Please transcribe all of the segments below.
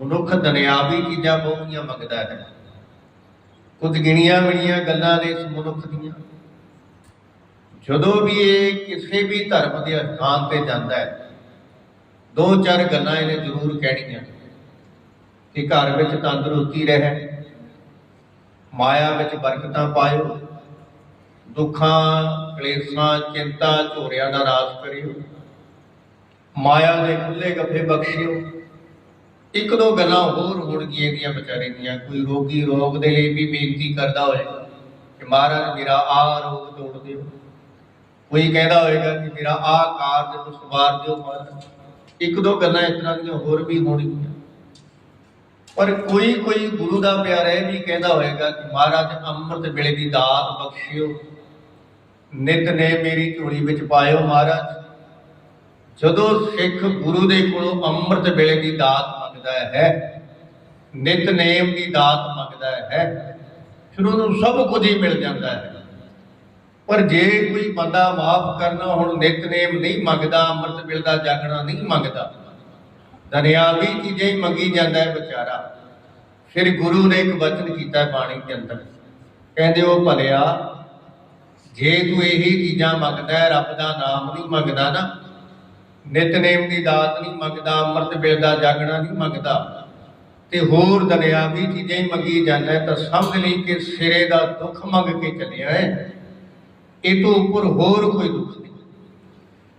ਮਨੁੱਖ ਦੁਨਿਆਵੀ ਚੀਜ਼ਾਂ ਬਹੁਤੀਆਂ ਮੰਗਦਾ ਹੈ। ਕੁਝ ਗਿਣੀਆਂ ਮਿਣੀਆਂ ਗੱਲਾਂ ਨੇ ਇਸ ਮਨੁੱਖ ਦੀਆਂ। ਜਦੋਂ ਵੀ ਇਹ ਕਿਸੇ ਵੀ ਧਰਮ ਦੇ ਅਸਥਾਨ ਤੇ ਜਾਂਦਾ ਹੈ, ਦੋ ਚਾਰ ਗੱਲਾਂ ਇਹਨੇ ਜ਼ਰੂਰ ਕਹਿਣੀਆਂ। ਕਿ ਘਰ ਵਿੱਚ ਤੰਦਰੁਸਤੀ ਰਹੇ, ਮਾਇਆ ਵਿੱਚ ਬਰਕਤਾਂ ਪਾਇਓ, ਦੁੱਖਾਂ, ਕਲੇਸ਼ਾਂ, ਚਿੰਤਾ, ਝੋਰਿਆਂ ਦਾ ਨਾਸ਼ ਕਰਿਓ, ਮਾਇਆ ਦੇ ਖੁੱਲੇ ਗੱਫੇ ਬਖਸ਼ਿਓ। ਇੱਕ ਦੋ ਗੱਲਾਂ ਹੋਰ ਹੋਣਗੀਆਂ ਇਹਦੀਆਂ ਵਿਚਾਰੇ ਦੀਆਂ। ਕੋਈ ਰੋਗੀ ਰੋਗ ਦੇ ਲਈ ਵੀ ਬੇਨਤੀ ਕਰਦਾ ਹੋਏ ਕਿ ਮਹਾਰਾਜ ਮੇਰਾ ਆਹ ਰੋਗ ਤੋੜ ਦਿਓ। ਕੋਈ ਕਹਿੰਦਾ ਹੋਏਗਾ ਕਿ ਮੇਰਾ ਆਹ ਕਾਰਜ ਨੂੰ ਸਵਾਰ ਦਿਓ ਮਹਾਰਾਜ। ਇੱਕ ਦੋ ਗੱਲਾਂ ਇਸ ਤਰ੍ਹਾਂ ਦੀਆਂ ਹੋਰ ਵੀ ਹੋਣਗੀਆਂ। ਪਰ ਕੋਈ ਕੋਈ ਗੁਰੂ ਦਾ ਪਿਆਰਾ ਇਹ ਵੀ ਕਹਿੰਦਾ ਹੋਏਗਾ ਕਿ ਮਹਾਰਾਜ ਅੰਮ੍ਰਿਤ ਵੇਲੇ ਦੀ ਦਾਤ ਬਖਸ਼ਿਓ। ਨਿਤ ਨੇ ਮੇਰੀ ਝੋਲੀ ਵਿੱਚ ਪਾਇਓ ਮਹਾਰਾਜ। ਜਦੋਂ ਸਿੱਖ ਗੁਰੂ ਦੇ ਕੋਲੋਂ ਅੰਮ੍ਰਿਤ ਵੇਲੇ ਦੀ ਦਾਤ ਮੰਗਦਾ ਹੈ। ਨਿਤਨੇਮ ਦੀ ਦਾਤ ਮੰਗਦਾ ਹੈ। ਫਿਰ ਉਹਨੂੰ ਸਭ ਕੁਝ ਹੀ ਮਿਲ ਜਾਂਦਾ ਹੈ। ਪਰ ਜੇ ਕੋਈ ਬੰਦਾ ਮਾਫ ਕਰਨਾ ਹੁਣ ਨਿਤਨੇਮ ਨਹੀਂ ਮੰਗਦਾ, ਅੰਮ੍ਰਿਤ ਵੇਲੇ ਜਾਗਣਾ ਨਹੀਂ ਮੰਗਦਾ ਦੁਨਿਆਵੀ ਚੀਜ਼ਾਂ ਹੀ ਮੰਗੀ ਜਾਂਦਾ ਹੈ ਵਿਚਾਰਾ। ਫਿਰ ਗੁਰੂ ਨੇ ਇੱਕ ਵਚਨ ਕੀਤਾ ਬਾਣੀ ਦੇ ਅੰਦਰ। ਕਹਿੰਦੇ ਉਹ ਭਲਿਆ, ਜੇ ਤੂੰ ਇਹੀ ਚੀਜ਼ਾਂ ਮੰਗਦਾ ਹੈ, ਰੱਬ ਦਾ ਨਾਮ ਨਹੀਂ ਮੰਗਦਾ ਨਾ ਨਿਤਨੇਮ ਦੀ ਦਾਤ ਨਹੀਂ ਮੰਗਦਾ, ਅੰਮ੍ਰਿਤ ਵੇਲੇ ਦਾ ਜਾਗਣਾ ਨਹੀਂ ਮੰਗਦਾ। ਤੇ ਹੋਰ ਦੁਨਿਆਵੀ ਚੀਜ਼ਾਂ ਹੀ ਮੰਗੀ ਜਾਂਦਾ ਤਾਂ ਸਮਝ ਲਈ ਕਿ ਸਿਰੇ ਦਾ ਦੁੱਖ ਮੰਗ ਕੇ ਚੱਲਿਆ ਹੈ। ਇਹ ਤੋਂ ਉੱਪਰ ਹੋਰ ਕੋਈ ਦੁੱਖ ਨਹੀਂ।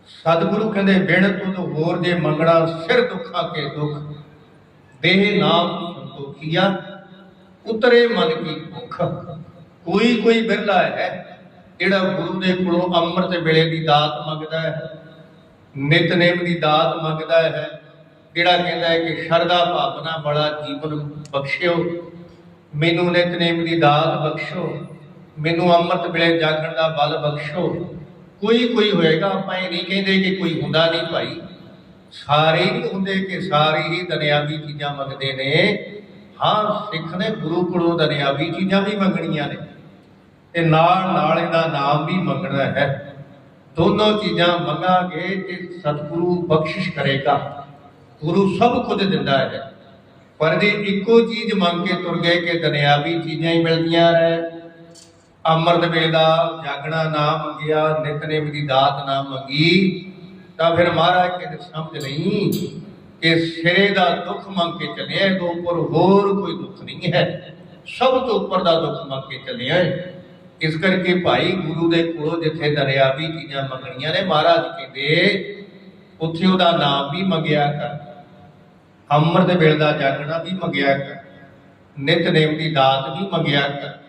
ਸਤਿਗੁਰੂ ਕਹਿੰਦੇ, ਬਿਨ ਤੂੰ ਹੋਰ ਜੇ ਮੰਗਣਾ, ਸਿਰ ਦੁੱਖਾ ਕੇ ਦੁੱਖ। ਦੇਹ ਨਾਮ ਸੰਤੋਖੀਆ ਉਤਰੇ ਮਨ ਕੀ ਭੁੱਖ। ਕੋਈ ਕੋਈ ਬਿਰਲਾ ਹੈ, ਜਿਹੜਾ ਗੁਰੂ ਦੇ ਕੋਲੋਂ ਅੰਮ੍ਰਿਤ ਵੇਲੇ ਦੀ ਦਾਤ ਮੰਗਦਾ ਹੈ। ਨਿਤਨੇਮ ਦੀ ਦਾਤ ਮੰਗਦਾ ਹੈ ਜਿਹੜਾ ਕਹਿੰਦਾ ਹੈ ਕਿ ਸ਼ਰਧਾ ਭਾਵਨਾ ਬੜਾ ਜੀਵਨ ਬਖਸ਼ਿਓ, ਮੈਨੂੰ ਨਿਤਨੇਮ ਦੀ ਦਾਤ ਬਖਸ਼ੋ, ਮੈਨੂੰ ਅੰਮ੍ਰਿਤ ਵੇਲੇ ਜਾਗਣ ਦਾ ਬਲ ਬਖਸ਼ੋ। ਕੋਈ ਕੋਈ ਹੋਏਗਾ, ਆਪਾਂ ਇਹ ਨਹੀਂ ਕਹਿੰਦੇ ਕਿ ਕੋਈ ਹੁੰਦਾ ਨਹੀਂ ਭਾਈ। ਸਾਰੇ ਨਹੀਂ ਹੁੰਦੇ ਕਿ ਸਾਰੇ ਹੀ ਦੁਨਿਆਵੀ ਚੀਜ਼ਾਂ ਮੰਗਦੇ ਨੇ। ਹਾਂ, ਸਿੱਖ ਨੇ ਗੁਰੂ ਕੋਲੋਂ ਦੁਨਿਆਵੀ ਚੀਜ਼ਾਂ ਵੀ ਮੰਗਣੀਆਂ ਨੇ। ਤੇ ਨਾਲ ਨਾਲ ਇਹਦਾ ਨਾਮ ਵੀ ਮੰਗਣਾ ਹੈ। ਦੋਨੋਂ ਚੀਜ਼ਾਂ ਮੰਗਾਂਗੇ ਤੇ ਸਤਿਗੁਰੂ ਬਖਸ਼ਿਸ਼ ਕਰੇਗਾ। ਗੁਰੂ ਸਭ ਕੁਝ ਦਿੰਦਾ ਹੈ। ਪਰ ਜੇ ਇੱਕੋ ਚੀਜ਼ ਮੰਗ ਕੇ ਤੁਰ ਗਏ ਕਿ ਦੁਨਿਆਵੀ ਚੀਜ਼ਾਂ ਹੀ ਮਿਲਦੀਆਂ ਰਹਿ ਅੰਮ੍ਰਿਤ ਵੇਲੇ ਦਾ ਜਾਗਣਾ ਨਾ ਮੰਗਿਆ ਨਿਤਨੇਮ ਦੀ ਦਾਤ ਨਾ ਮੰਗੀ, ਤਾਂ ਫਿਰ ਮਹਾਰਾਜ ਕਿਤੇ ਸਮਝ ਨਹੀਂ ਕਿ ਸਿਰੇ ਦਾ ਦੁੱਖ ਮੰਗ ਕੇ ਚੱਲਿਆ ਇਹ ਤੋਂ ਉੱਪਰ ਹੋਰ ਕੋਈ ਦੁੱਖ ਨਹੀਂ ਹੈ। ਸਭ ਤੋਂ ਉੱਪਰ ਦਾ ਦੁੱਖ ਮੰਗ ਕੇ ਚੱਲਿਆ ਹੈ। ਇਸ ਕਰਕੇ ਭਾਈ ਗੁਰੂ ਦੇ ਕੋਲੋਂ ਜਿੱਥੇ ਦਰਿਆਵੀ ਚੀਜ਼ਾਂ ਮੰਗਣੀਆਂ ਨੇ, ਮਹਾਰਾਜ ਕਹਿੰਦੇ, ਉੱਥੇ ਉਹਦਾ ਨਾਮ ਵੀ ਮੰਗਿਆ ਕਰ। ਅੰਮ੍ਰਿਤ ਵੇਲੇ ਦਾ ਜਾਗਣਾ ਵੀ ਮੰਗਿਆ ਕਰ। ਨਿਤਨੇਮ ਦੀ ਦਾਤ ਵੀ ਮੰਗਿਆ ਕਰ।